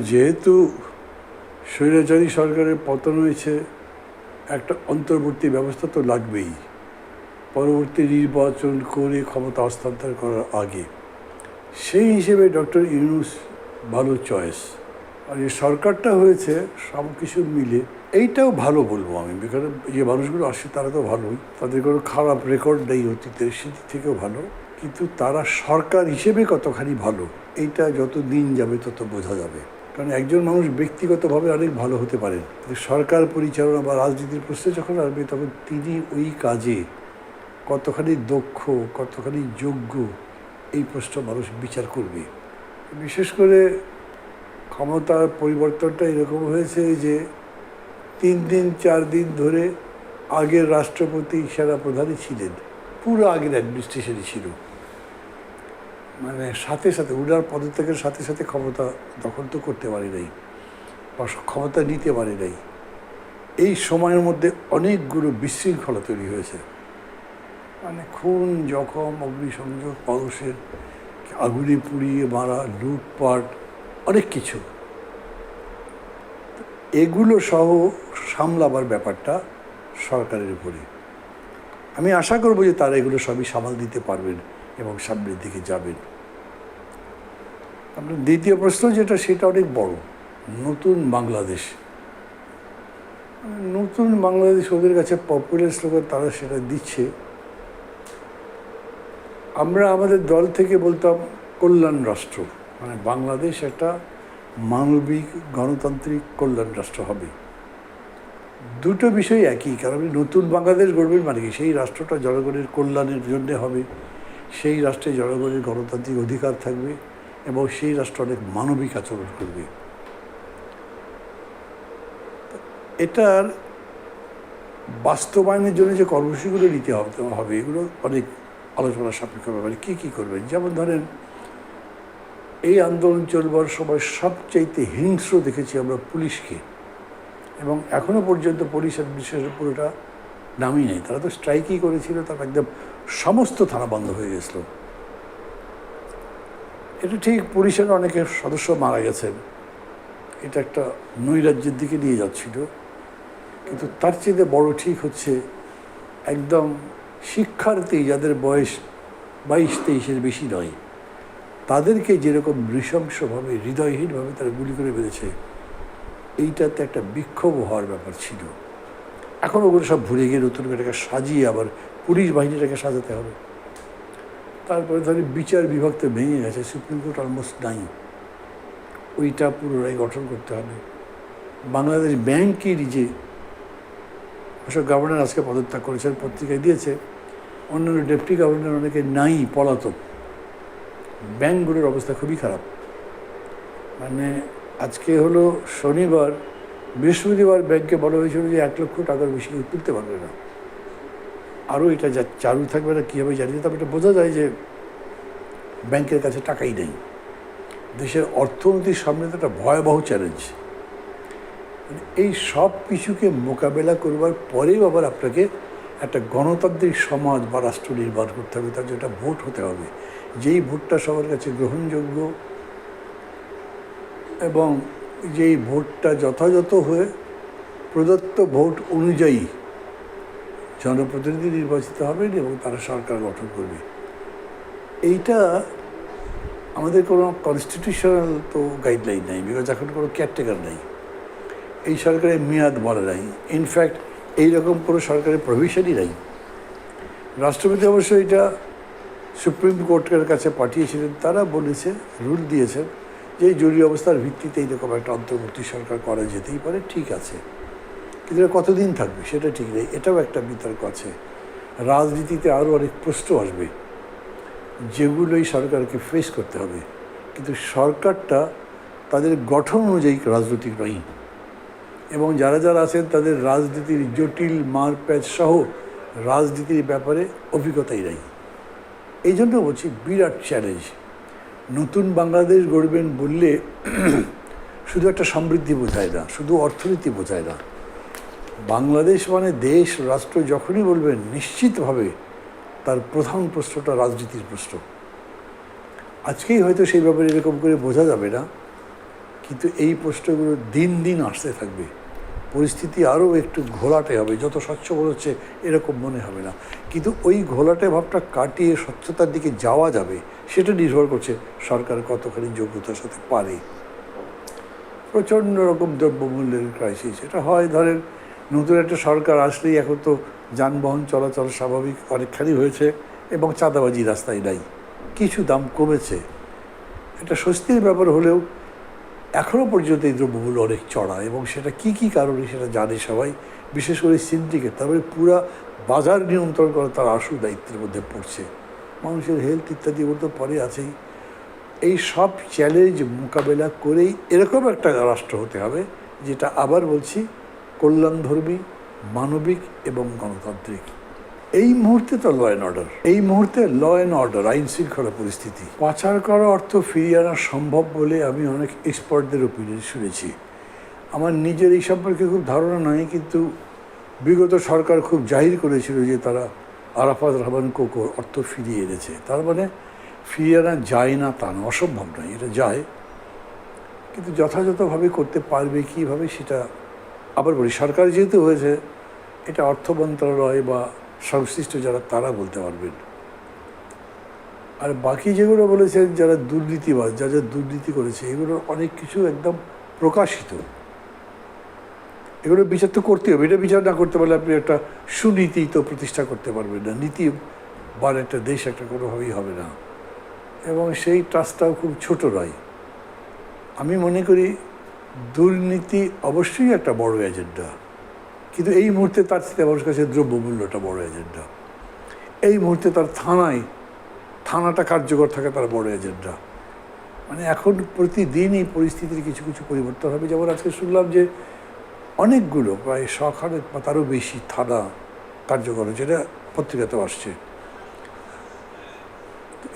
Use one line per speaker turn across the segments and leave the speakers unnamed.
যেহেতু স্বৈরাচারী সরকারের পতন হয়েছে, একটা অন্তর্বর্তী ব্যবস্থা তো লাগবেই। পরবর্তী নির্বাচন করে ক্ষমতা হস্তান্তর করার আগে। সেই হিসেবে ডক্টর ইউনুস ভালো চয়েস। আর এই সরকারটা হয়েছে, সব কিছু মিলে, এইটাও ভালো বলব আমি। বিকজ যে মানুষগুলো আসে তারা তো ভালোই। তাদের কোনো খারাপ রেকর্ড নেই অতীতের সেদিক থেকেও ভালো। কিন্তু তারা সরকার হিসেবে কতখানি ভালো, এইটা যত দিন যাবে, তত বোঝা যাবে। কারণ একজন মানুষ ব্যক্তিগতভাবে অনেক ভালো হতে কিন্তু সরকার পরিচালনা বা রাজনীতির প্রশ্নে যখন আসবে, তখন তিনি ওই কাজে কতখানি দক্ষ, কতখানি যোগ্য, এই প্রশ্ন মানুষ বিচার করবে। বিশেষ করে ক্ষমতার পরিবর্তনটা এরকম হয়েছে যে, তিন দিন, চার দিন ধরে আগের রাষ্ট্রপতি সেনাপ্রধানই ছিলেন। পুরো আগের অ্যাডমিনিস্ট্রেশনই ছিল। মানে সাথে সাথে, উনার পদত্যাগের সাথে সাথে ক্ষমতা দখল তো করতে পারে নাই বা ক্ষমতা নিতে পারে নাই। এই সময়ের মধ্যে অনেকগুলো বিশৃঙ্খলা তৈরি হয়েছে। মানে খুন, জখম, অগ্নিসংযোগ মানুষের আগুনে পুড়িয়ে মারা, লুটপাট, অনেক কিছু। এগুলো সহ সামলাবার ব্যাপারটা সরকারের উপরে। আমি আশা করব যে তারা এগুলো সবই সামাল দিতে পারবেন। এবং সামনের দিকে যাবেন। আপনার দ্বিতীয় প্রশ্ন যেটা, সেটা অনেক বড়। নতুন বাংলাদেশ। নতুন বাংলাদেশ ওদের কাছে পপুলার স্লোগান তারা সেটা দিচ্ছে। আমরা আমাদের দল থেকে বলতাম, কল্যাণ রাষ্ট্র। মানে বাংলাদেশ একটা মানবিক, গণতান্ত্রিক কল্যাণ রাষ্ট্র হবে। দুটো বিষয় একই, কারণ নতুন বাংলাদেশ গড়বেন মানে কি? সেই রাষ্ট্রটা জনগণের কল্যাণের জন্যে হবে। সেই রাষ্ট্রে জনগণের গণতান্ত্রিক অধিকার থাকবে এবং সেই রাষ্ট্র অনেক মানবিক আচরণ করবে। এটার বাস্তবায়নের জন্য যে কর্মসূচিগুলো নিতে হবে এগুলো অনেক আলোচনা সাপেক্ষ ব্যাপারে। কী কী করবেন? যেমন ধরেন, এই আন্দোলন চলবার সময় সবচাইতে হিংস্র দেখেছি আমরা পুলিশকে। এবং এখনও পর্যন্ত পুলিশ অ্যাডমিনিস্ট্রেশন পুরোটা নামই নেই। তারা তো স্ট্রাইকই করেছিল তার একদম সমস্ত থানা বন্ধ হয়ে গেছিল। এটা ঠিক পুলিশের অনেকে সদস্য মারা গেছেন। এটা একটা নৈরাজ্যের দিকে নিয়ে যাচ্ছিল। কিন্তু তার চেয়ে বড় ঠিক হচ্ছে একদম শিক্ষার্থী যাদের বয়স বাইশ তেইশের বেশি নয়, তাদেরকে যেরকম নৃশংসভাবে, হৃদয়হীনভাবে তারা গুলি করে বেড়েছে এইটাতে একটা বিক্ষোভ হওয়ার ব্যাপার ছিল। এখন ওগুলো সব ভুলে গিয়ে নতুন করে এটাকে সাজিয়ে আবার পুলিশ বাহিনীটাকে সাজাতে হবে। তারপরে ধরি বিচার বিভাগ তো ভেঙে গেছে সুপ্রিম কোর্ট অলমোস্ট নাই। ওইটা পুনরায় গঠন করতে হবে। বাংলাদেশ ব্যাংকেরই যে অবশ্য গভর্নর আজকে পদত্যাগ করেছেন, পত্রিকায় দিয়েছে, অন্যান্য ডেপুটি গভর্নর অনেকে নাই, পলাতক। ব্যাংকগুলোর অবস্থা খুবই খারাপ। মানে আজকে হলো শনিবার বৃহস্পতিবার ব্যাংকে বলা হয়েছিল যে এক লক্ষ টাকার বেশি কেউ তুলতে পারবে না। আরও এটা যা চালু থাকবে না কীভাবে জানি না তবে এটা বোঝা যায় যে ব্যাংকের কাছে টাকাই নেই। দেশের অর্থনীতির সামনে তো একটা ভয়াবহ চ্যালেঞ্জ মানে এই সব কিছুকে মোকাবেলা করবার পরেও আবার আপনাকে একটা গণতান্ত্রিক সমাজ বা রাষ্ট্র নির্মাণ করতে হবে, তার জন্য একটা ভোট হতে হবে। যেই ভোটটা সবার কাছে গ্রহণযোগ্য এবং যেই ভোটটা যথাযথ হয়ে প্রদত্ত ভোট অনুযায়ী জনপ্রতিনিধি নির্বাচিত হবেন এবং তারা সরকার গঠন করবে। এইটা আমাদের কোনো কনস্টিটিউশনাল তো গাইডলাইন নেই বিকজ এখন কোনো কেয়ারটেকার নেই। এই সরকারের মেয়াদ বলা নাই। ইনফ্যাক্ট এইরকম কোনো সরকারের প্রভিশনই নাই। রাষ্ট্রপতি অবশ্য এটা সুপ্রিম কোর্টের কাছে পাঠিয়েছিলেন, তারা বলেছে রুল দিয়েছেন যে জরুরি অবস্থার ভিত্তিতে এইরকম একটা অন্তর্বর্তী সরকার করা যেতেই পারে, ঠিক আছে। কিন্তু এটা কতদিন থাকবে সেটা ঠিক নেই। এটাও একটা বিতর্ক আছে। রাজনীতিতে আরও অনেক প্রশ্ন আসবে যেগুলো এই সরকারকে ফেস করতে হবে। কিন্তু সরকারটা তাদের গঠন অনুযায়ী রাজনৈতিক নয়। এবং যারা যারা আছেন তাদের রাজনীতির জটিল মারপ্যাচ সহ রাজনীতির ব্যাপারে অভিজ্ঞতাই নেই। এই জন্য বলছি বিরাট চ্যালেঞ্জ নতুন বাংলাদেশ গড়বেন বললে শুধু একটা সমৃদ্ধি বোঝায় না, শুধু অর্থনীতি বোঝায় না। বাংলাদেশ মানে দেশ, রাষ্ট্র যখনই বলবেন, নিশ্চিতভাবে তার প্রধান প্রশ্নটা রাজনীতির প্রশ্ন। আজকেই হয়তো সেই ব্যাপারে এরকম করে বোঝা যাবে না, কিন্তু এই প্রশ্নগুলো দিন দিন আসতে থাকবে। পরিস্থিতি আরও একটু ঘোলাটে হবে। যত স্বচ্ছ হচ্ছে, এরকম মনে হবে না। কিন্তু ওই ঘোলাটে ভাবটা কাটিয়ে স্বচ্ছতার দিকে যাওয়া যাবে, সেটা নির্ভর করছে সরকার কতখানি যোগ্যতার সাথে পারে। প্রচণ্ড রকম দ্রব্যমূল্যের ক্রাইসিস এটা হয়, ধরেন, নতুন একটা সরকার আসলেই এখন তো যানবাহন চলাচল স্বাভাবিক অনেকখানি হয়েছে এবং চাঁদাবাজি রাস্তায় নাই। কিছু দাম কমেছে। এটা স্বস্তির ব্যাপার হলেও এখনও পর্যন্ত এই দ্রব্যমূল্য অনেক চড়া এবং সেটা কি কি কারণে সেটা জানে সবাই, বিশেষ করে সিন্ডিকেট। তারপরে পুরা বাজার নিয়ন্ত্রণ করা তার আসু দায়িত্বের মধ্যে পড়ছে। মানুষের হেলথ ইত্যাদি ওগুলো তো পরে আছেই। এই সব চ্যালেঞ্জ মোকাবেলা করেই এরকম একটা রাষ্ট্র হতে হবে, যেটা আবার বলছি, কল্যাণধর্মী, মানবিক এবং গণতান্ত্রিক। এই মুহূর্তে তো ল অ্যান্ড অর্ডার এই মুহূর্তে ল অ্যান্ড অর্ডার আইন শৃঙ্খলা পরিস্থিতি। পাচার করা অর্থ ফিরিয়ে আনা সম্ভব বলে আমি অনেক এক্সপার্টদের ওপিনিয়ন শুনেছি। আমার নিজের এই সম্পর্কে খুব ধারণা নাই, কিন্তু বিগত সরকার খুব জাহির করেছিল যে তারা আরাফাত রহমান কোকো অর্থ ফিরিয়ে এনেছে। তার মানে ফিরিয়ে আনা যায় না তা না, অসম্ভব নয়, এটা যায়। কিন্তু যথাযথভাবে করতে পারবে কীভাবে সেটা আবার বলি, সরকার যেহেতু হয়েছে, এটা অর্থ মন্ত্রণালয় বা সংশ্লিষ্ট যারা, তারা বলতে পারবেন। আর বাকি যেগুলো বলেছেন, যারা দুর্নীতিবাজ যা যারা দুর্নীতি করেছে এগুলোর অনেক কিছু একদম প্রকাশিত। এগুলো বিচার তো করতে হবে। এটা বিচার না করতে পারলে আপনি একটা সুনীতি তো প্রতিষ্ঠা করতে পারবেন না। নীতি বার একটা দেশ একটা কোনোভাবেই হবে না। এবং সেই ট্রাস্টটাও খুব ছোট নয়। আমি মনে করি, দুর্নীতি অবশ্যই একটা বড় এজেন্ডা কিন্তু এই মুহূর্তে তার মানুষের কাছে দ্রব্যমূল্যটা বড় এজেন্ডা এই মুহূর্তে তার থানায়, থানাটা কার্যকর থাকা তার বড় এজেন্ডা মানে এখন প্রতিদিন এই পরিস্থিতির কিছু কিছু পরিবর্তন হবে। যেমন আজকে শুনলাম যে অনেকগুলো, প্রায় শখানেক বা তারও বেশি থানা কার্যকর এটা পত্রিকাতেও আসছে।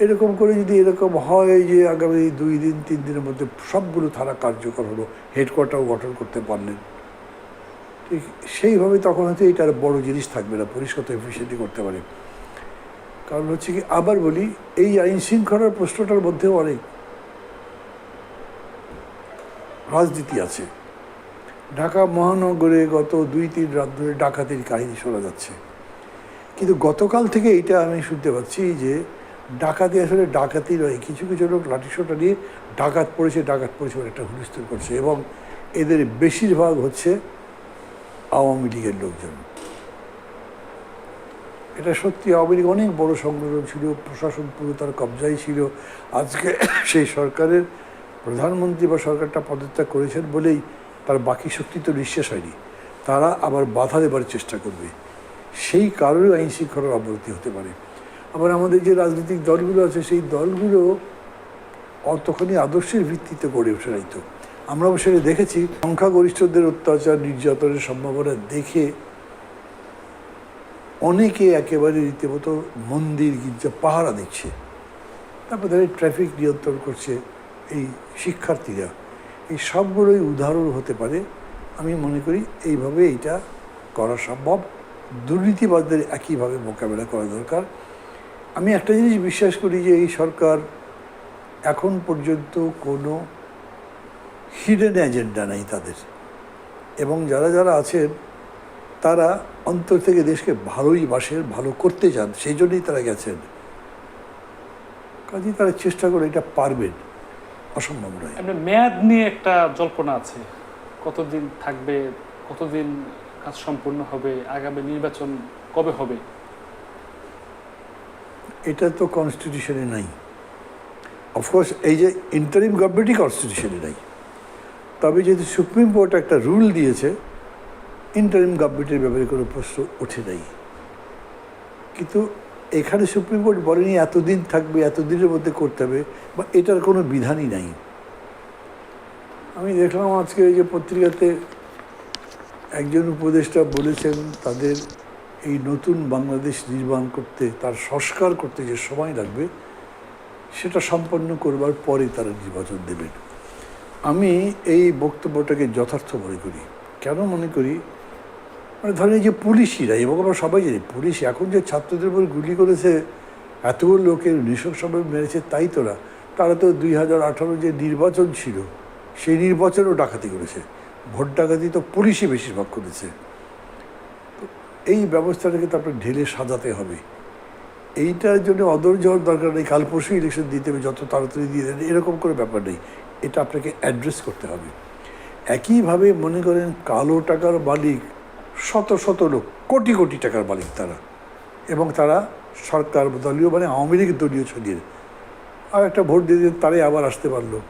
এরকম করে যদি এরকম হয় যে আগামী দুই দিন, তিন দিনের মধ্যে সবগুলো থানা কার্যকর হলো হেডকোয়ার্টারও গঠন করতে পারলেন। সেইভাবে তখন হয়তো এটা বড় জিনিস থাকবে না, পরিষ্কার এফিসিয়েন্টলি করতে পারে। কারণ হচ্ছে কি, আবার বলি, এই আইন শৃঙ্খলার প্রশ্নটার মধ্যেও অনেক রাজনীতি আছে। ঢাকা মহানগরে গত দুই, তিন রাত ধরে ডাকাতির কাহিনী শোনা যাচ্ছে। কিন্তু গতকাল থেকে এইটা আমি শুনতে পাচ্ছি যে, ডাকাতি আসলে ডাকাতি নয়, কিছু কিছু লোক লাঠিসোটা নিয়ে ডাকাত পড়েছে ডাকাত পড়েছে একটা হুলস্থুল করছে এবং এদের বেশিরভাগ হচ্ছে আওয়ামী লীগের লোকজন। এটা সত্যি আওয়ামী লীগ অনেক বড় সংগঠন ছিল, প্রশাসন পুরো তার কবজাই ছিল। আজকে সেই সরকারের প্রধানমন্ত্রী বা সরকারটা পদত্যাগ করেছেন বলেই তার বাকি শক্তি তো নিঃশেষ হয়নি। তারা আবার বাধা দেবার চেষ্টা করবে। সেই কারণেও আইন শৃঙ্খলার অবনতি হতে পারে। আবার আমাদের যে রাজনৈতিক দলগুলো আছে, সেই দলগুলো অতখানি আদর্শের ভিত্তিতে গড়ে ওঠে নাই তো। আমরা সেটা দেখেছি। সংখ্যাগরিষ্ঠদের অত্যাচার, নির্যাতনের সম্ভাবনা দেখে অনেকে একেবারে রীতিমতো মন্দির গির্জা পাহারা দিচ্ছে। তারপর তাদের ট্রাফিক নিয়ন্ত্রণ করছে এই শিক্ষার্থীরা। এই সবগুলোই উদাহরণ হতে পারে। আমি মনে করি এইভাবে এইটা করা সম্ভব। দুর্নীতিবাদদের একইভাবে মোকাবেলা করা দরকার। আমি একটা জিনিস বিশ্বাস করি যে এই সরকার এখন পর্যন্ত কোনো হিডেন এজেন্ডা নেই তাদের। এবং যারা যারা আছেন তারা অন্তর থেকে দেশকে ভালোই বাসেন ভালো করতে চান সেই জন্যই তারা গেছেন। কাজেই তারা চেষ্টা করে এটা পারবেন অসম্ভব নয়।
মেয়াদ নিয়ে একটা জল্পনা আছে। কতদিন থাকবে কতদিন কাজ সম্পূর্ণ হবে আগামী নির্বাচন কবে হবে?
এটা তো কনস্টিটিউশনে নাই। অফকোর্স এই যে ইন্টারিম গভর্নমেন্টই কনস্টিটিউশনে নাই। তবে যেহেতু সুপ্রিম কোর্ট একটা রুল দিয়েছে ইন্টারিম গভর্নমেন্টের ব্যাপারে কোনো প্রশ্ন ওঠে নাই। কিন্তু এখানে সুপ্রিম কোর্ট বলেনি এতদিন থাকবে, এতদিনের মধ্যে করতে হবে, বা এটার কোনো বিধানই নাই। আমি দেখলাম আজকে এই যে পত্রিকাতে একজন উপদেষ্টা বলেছেন, তাদের এই নতুন বাংলাদেশ নির্মাণ করতে, তার সংস্কার করতে যে সময় লাগবে, সেটা সম্পন্ন করবার পরে তারা নির্বাচন দেবেন। আমি এই বক্তব্যটাকে যথার্থ মনে করি। কেন মনে করি? মানে ধরেন এই যে পুলিশিরা এবং আমরা সবাই জানি, পুলিশ এখন যে ছাত্রদের উপর গুলি করেছে এতগুলো লোকের নৃশংসভাবে মেরেছে, তাই তোরা তারা তো দুই হাজার আঠারো যে নির্বাচন ছিল, সেই নির্বাচনেও ডাকাতি করেছে। ভোট ডাকাতি তো পুলিশই বেশিরভাগ করেছে। তো এই ব্যবস্থাটাকে তো আপনার ঢেলে সাজাতে হবে। এইটার জন্য অধৈর্য হওয়ার দরকার নেই, কাল পরশু ইলেকশন দিতে হবে, যত তাড়াতাড়ি দিয়ে দেন, এরকম করে ব্যাপার নেই। এটা আপনাকে অ্যাড্রেস করতে হবে। একইভাবে মনে করেন কালো টাকার মালিক, শত শত লোক, কোটি কোটি টাকার মালিক তারা। এবং তারা সরকার দলীয় মানে আওয়ামী লীগের দলীয় ছড়িয়ে। আর একটা ভোট দিয়ে দিয়ে তারাই আবার আসতে পারল।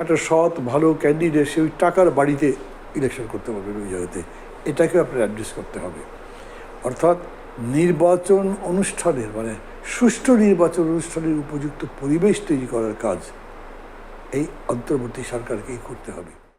একটা সৎ, ভালো ক্যান্ডিডেট সে ওই টাকার বাড়িতে ইলেকশন করতে পারবে ওই জায়গাতে। এটাকে আপনার অ্যাড্রেস করতে হবে। অর্থাৎ নির্বাচন অনুষ্ঠানের মানে সুষ্ঠু নির্বাচন অনুষ্ঠানের উপযুক্ত পরিবেশ তৈরি করার কাজ এই অন্তর্বর্তী সরকারকেই করতে হবে।